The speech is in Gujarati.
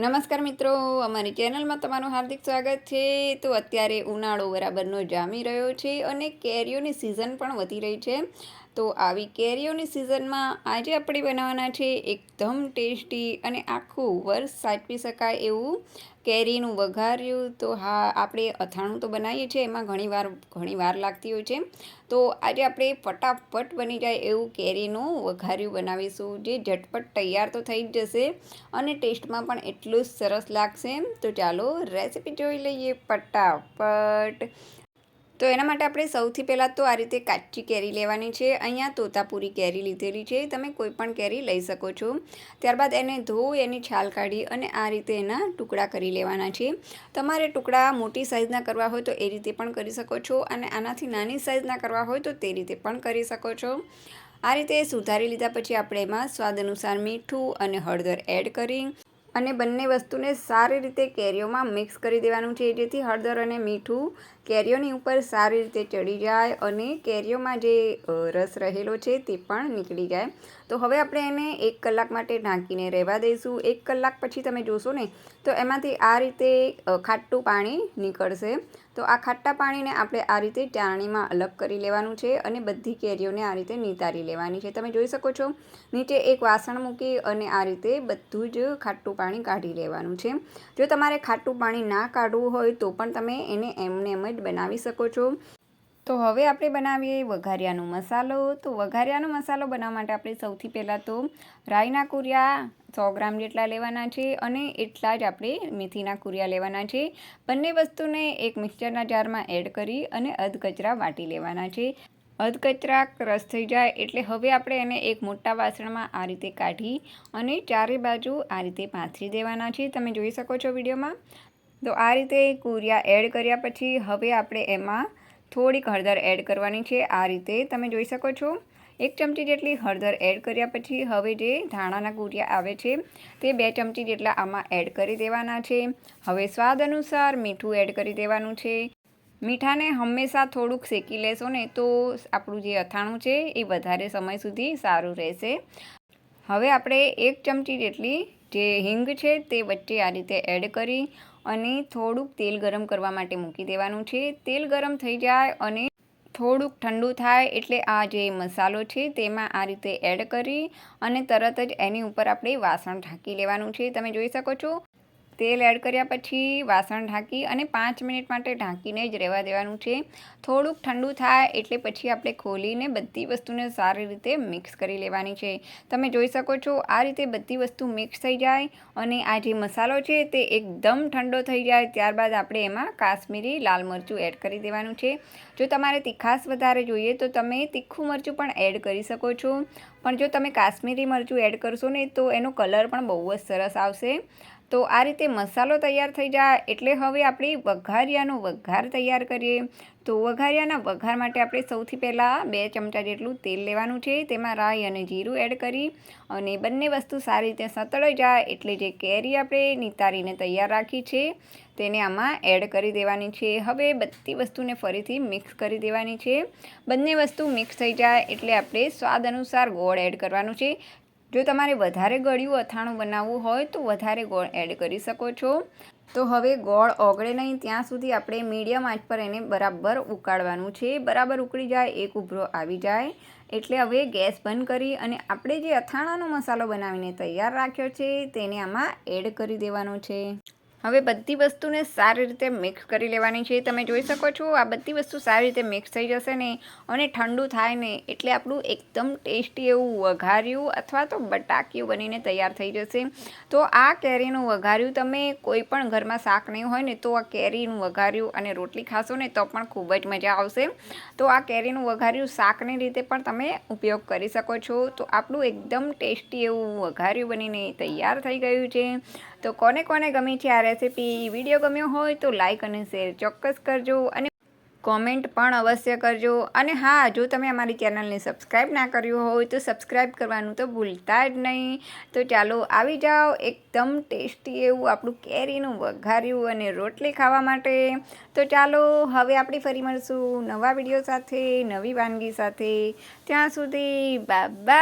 નમસ્કાર મિત્રો, અમારી ચેનલમાં તમારું હાર્દિક સ્વાગત છે. તો અત્યારે ઉનાળો બરાબરનો જામી રહ્યો છે અને કેરીઓની સિઝન પણ વધી રહી છે. તો આવી કેરીઓની સિઝનમાં આજે આપણે બનાવવાના છે એકદમ ટેસ્ટી અને આખું વર્ષ સાચવી શકાય એવું કેરીનું વઘાર્યું. તો હા, આપણે અથાણું તો બનાવીએ છીએ, એમાં ઘણીવાર ઘણી વાર લાગતી હોય છે. તો આજે આપણે ફટાફટ બની જાય એવું કેરીનું વઘાર્યું બનાવીશું, જે ઝટપટ તૈયાર તો થઈ જ જશે અને ટેસ્ટમાં પણ એટલું જ સરસ લાગશે. તો ચાલો રેસીપી જોઈ લઈએ ફટાફટ. તો એના માટે આપણે સૌથી પહેલાં તો આ રીતે કાચી કેરી લેવાની છે. અહીંયા તોતાપુરી કેરી લીધેલી છે. તમે કોઈ પણ કેરી લઈ શકો છો. ત્યારબાદ એને ધોઈ એની છાલ કાઢી અને આ રીતે એના ટુકડા કરી લેવાના છે. તમારે ટુકડા મોટી સાઇઝના કરવા હોય તો એ રીતે પણ કરી શકો છો અને આનાથી નાની સાઇઝના કરવા હોય તો તે રીતે પણ કરી શકો છો. આ રીતે સુધારી લીધા પછી આપણે એમાં સ્વાદ અનુસાર મીઠું અને હળદર એડ કરી અને બંને વસ્તુને સારી રીતે કેરીઓમાં મિક્સ કરી દેવાનું છે. જેથી હળદર અને મીઠું કેરીઓની ઉપર સારી રીતે ચડી જાય અને કેરીઓમાં જે રસ રહેલો છે તે પણ નીકળી જાય. તો હવે આપણે એને એક કલાક માટે ઢાંકીને રહેવા દઈશું. એક કલાક પછી તમે જોશો ને, તો એમાંથી આ રીતે ખાટું પાણી નીકળશે. તો આ ખાટા પાણીને આપણે આ રીતે ચારણીમાં અલગ કરી લેવાનું છે અને બધી કેરીઓને આ રીતે નિતારી લેવાની છે. તમે જોઈ શકો છો, નીચે એક વાસણ મૂકી અને આ રીતે બધું જ ખાટું પાણી કાઢી લેવાનું છે. જો તમારે ખાટું પાણી ના કાઢવું હોય તો પણ તમે એને એમને એમ જ બનાવી શકો છો. તો હવે આપણે બનાવીએ વઘારિયાનો મસાલો. તો વઘારિયાનો મસાલો બનાવવા માટે આપણે સૌથી પહેલાં તો રાઈના કુરિયા સો ગ્રામ જેટલા લેવાના છે અને એટલા જ આપણે મેથીના કુરિયા લેવાના છે. બંને વસ્તુને એક મિક્સરના જારમાં એડ કરી અને અધકચરા વાટી લેવાના છે. અધકચરા રસ થઈ જાય એટલે હવે આપણે એને એક મોટા વાસણમાં આ રીતે કાઢી અને ચારે બાજુ આ રીતે પાથરી દેવાના છે. તમે જોઈ શકો છો વિડીયોમાં. તો આ રીતે કુરિયા એડ કર્યા પછી હવે આપણે એમાં થોડીક હળદર એડ કરવાની છે. આ રીતે તમે જોઈ શકો છો. એક ચમચી જેટલી હળદર એડ કર્યા પછી હવે જે ધાણાના કુરિયા આવે છે, તે બે ચમચી જેટલા આમાં એડ કરી દેવાના છે. હવે સ્વાદ અનુસાર મીઠું એડ કરી દેવાનું છે. મીઠાને હંમેશા થોડુંક શેકી લેશો ને તો આપણું જે અથાણું છે એ વધારે સમય સુધી સારું રહેશે. હવે આપણે એક ચમચી જેટલી જે હિંગ છે તે વચ્ચે આ રીતે એડ કરી અને થોડુંક તેલ ગરમ કરવા માટે મૂકી દેવાનું છે. તેલ ગરમ થઈ જાય અને થોડુંક ઠંડુ થાય એટલે આ જે મસાલો છે તેમાં આ રીતે એડ કરી અને તરત જ એની ઉપર આપણે વાસણ ઢાંકી લેવાનું છે. તમે જોઈ શકો છો તેલ એડ કર્યા પછી વાસણ ઢાંકી અને પાંચ મિનિટ માટે ઢાંકીને જ રહેવા દેવાનું છે. થોડુંક ઠંડુ થાય એટલે પછી આપણે ખોલીને બધી વસ્તુને સારી રીતે મિક્સ કરી લેવાની છે. તમે જોઈ શકો છો આ રીતે બધી વસ્તુ મિક્સ થઈ જાય અને આ જે મસાલો છે તે એકદમ ઠંડો થઈ જાય. ત્યારબાદ આપણે એમાં કાશ્મીરી લાલ મરચું એડ કરી દેવાનું છે. જો તમારે તીખાસ વધારે જોઈએ તો તમે તીખું મરચું પણ એડ કરી શકો છો. પણ જો તમે કાશ્મીરી મરચું એડ કરશો ને તો એનો કલર પણ બહુ જ સરસ આવશે. તો આ રીતે મસાલો તૈયાર થઈ જાય એટલે હવે આપણે વઘારિયાનો વઘાર તૈયાર કરીએ. તો વઘારિયાના વઘાર માટે આપણે સૌથી પહેલાં બે ચમચા જેટલું તેલ લેવાનું છે, તેમાં રાઈ અને જીરું એડ કરી અને બંને વસ્તુ સારી રીતે સતળાઈ જાય એટલે જે કેરી આપણે નિતારીને તૈયાર રાખી છે, તેને આમાં એડ કરી દેવાની છે. હવે બધી વસ્તુને ફરીથી મિક્સ કરી દેવાની છે. બંને વસ્તુ મિક્સ થઈ જાય એટલે આપણે સ્વાદ અનુસાર ગોળ એડ કરવાનું છે. જો તમારે વધારે ગળ્યું અથાણું બનાવવું હોય તો વધારે ગોળ એડ કરી શકો છો. તો હવે ગોળ ઓગળે નહીં, ત્યાં સુધી આપણે મીડિયમ આંચ પર એને બરાબર ઉકાળવાનું છે. બરાબર ઉકળી જાય, એક ઉભરો આવી જાય. એટલે હવે ગેસ બંધ કરી અને આપણે જે અથાણાનો મસાલો બનાવીને તૈયાર રાખ્યો છે, તેને આમાં એડ કરી દેવાનો છે. હવે બધી વસ્તુને સારી રીતે મિક્સ કરી લેવાની છે. તમે જોઈ શકો છો, આ બધી વસ્તુ સારી રીતે મિક્સ થઈ જશે ને, અને ઠંડુ થાય ને, એટલે આપણું એકદમ ટેસ્ટી એવું વઘાર્યું અથવા તો બટાક્યું બનીને તૈયાર થઈ જશે. તો આ કેરીનું વઘાર્યું તમે કોઈ પણ ઘરમાં શાક નહીં હોય ને, તો આ કેરીનું વઘાર્યું અને રોટલી ખાશો ને, તો પણ ખૂબ જ મજા આવશે. તો આ કેરીનું વઘાર્યું શાકની રીતે પણ તમે ઉપયોગ કરી શકો છો. તો આપણું એકદમ ટેસ્ટી એવું વઘાર્યું બનીને તૈયાર થઈ ગયું છે. તો કોને કોને ગમી છે આ રેસીપી વીડિયો ગમ્યો હોય તો લાઇક અને શેર ચોક્કસ કરજો અને કોમેન્ટ પણ અવશ્ય કરજો. અને હા, જો તમે અમારી ચેનલને સબસ્ક્રાઈબ ના કર્યું હોય તો સબસ્ક્રાઈબ કરવાનું તો ભૂલતા જ નહીં. તો ચાલો આવી જાઓ એકદમ ટેસ્ટી એવું આપણું કેરીનું વઘાર્યું અને રોટલી ખાવા માટે. તો ચાલો હવે આપણે ફરી મળશું નવા વીડિયો સાથે, નવી વાનગી સાથે. ત્યાં સુધી બાય